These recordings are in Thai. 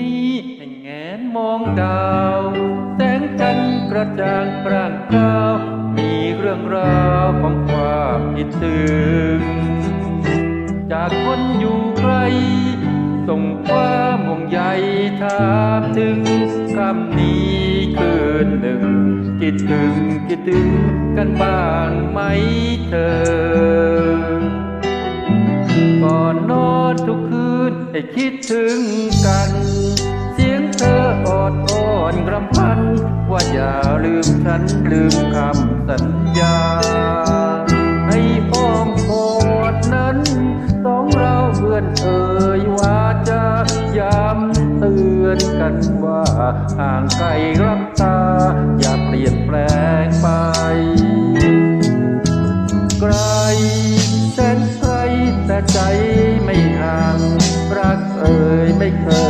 นี้ให้แงนมองดาว แสงจันทร์กระจ่างปร่างก้าวมีเรื่องราวของความคิดถึง จากคนอยู่ไกล ส่งความห่วงใยถามถึงคำนี้คืนหนึ่ง คิดถึงคิดถึงกันบ้างไหมเธอก่อนนอนทุกคืนให้คิดถึงกัน อดอ้อนกรำพัน ว่าอย่าลืมฉันลืมคำสัญญา ให้อ้อมกอดนั้นสองเราเพื่อนเอ่ยว่าจะย้ำเตือนกันว่าห่างไกลรับตา อย่าเปลี่ยนแปลงไป ไกลแสนไกลแต่ใจไม่ห่าง รักเอ่ยไม่เคย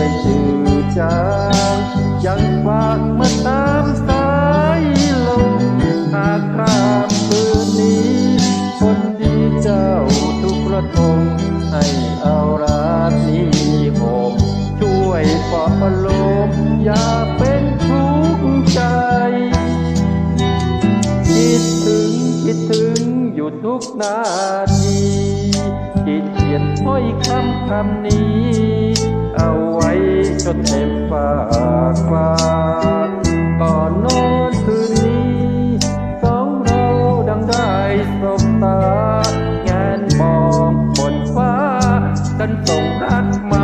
ทุกนาทีกิดเขียนถ้อยคำคำนี้ เอาไว้จนเต็มปากปากก่อนนอนคืนนี้สองเราดังได้สบตา งานมองบนฟ้า กันส่งรักมา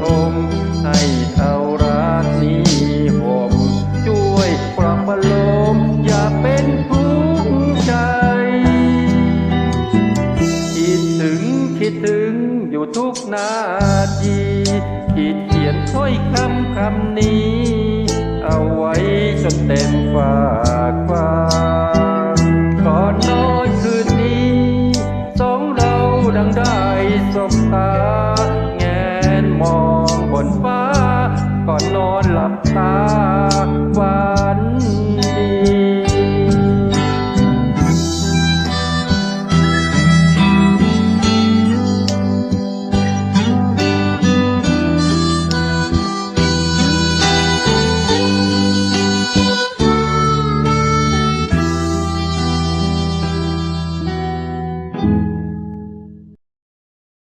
ทม ให้เอารักนี้ห่มช่วยปรับประโลม อย่าเป็นทุกข์ใจ คิดถึงคิดถึงอยู่ทุกนา มองบนฟ้าก่อนนอนหลับตาว่า